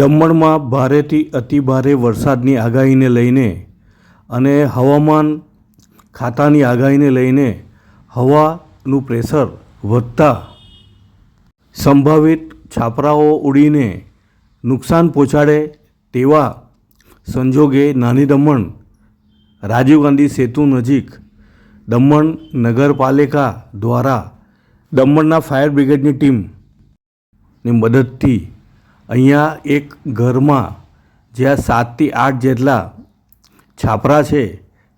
દમણમાં ભારેથી અતિભારે વરસાદની આગાહીને લઈને અને હવામાન ખાતાની આગાહીને લઈને હવાનું પ્રેશર વધતા સંભવિત છાપરાઓ ઉડીને નુકસાન પહોંચાડે તેવા સંજોગે નાની દમણ, રાજીવ ગાંધી સેતુ નજીક, દમણ નગરપાલિકા દ્વારા દમણના ફાયર બ્રિગેડની ટીમની મદદથી અહીંયા એક ઘરમાં જ્યાં સાતથી આઠ જેટલા છાપરા છે,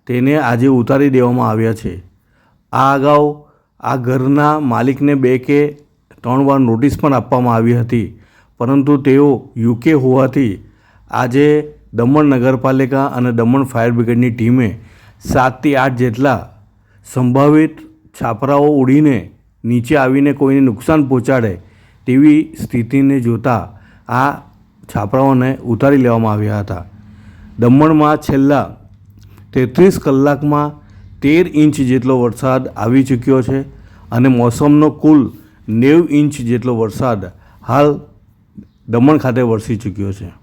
તેને આજે ઉતારી દેવામાં આવ્યા છે. આ અગાઉ આ ઘરના માલિકને બે કે ત્રણ વાર નોટિસ પણ આપવામાં આવી હતી, પરંતુ તેઓ યુકે હોવાથી આજે દમણ નગરપાલિકા અને દમણ ફાયર બ્રિગેડની ટીમે સાતથી આઠ જેટલા સંભવિત છાપરાઓ ઉડીને નીચે આવીને કોઈને નુકસાન પહોંચાડે તેવી સ્થિતિને જોતાં આ છાપરાઓને ઉતારી લેવામાં આવ્યા હતા. દમણમાં છેલ્લા તેત્રીસ કલાકમાં તેર ઇંચ જેટલો વરસાદ આવી ચૂક્યો છે અને મોસમનો કુલ નેવ ઇંચ જેટલો વરસાદ હાલ દમણ ખાતે વરસી ચૂક્યો છે.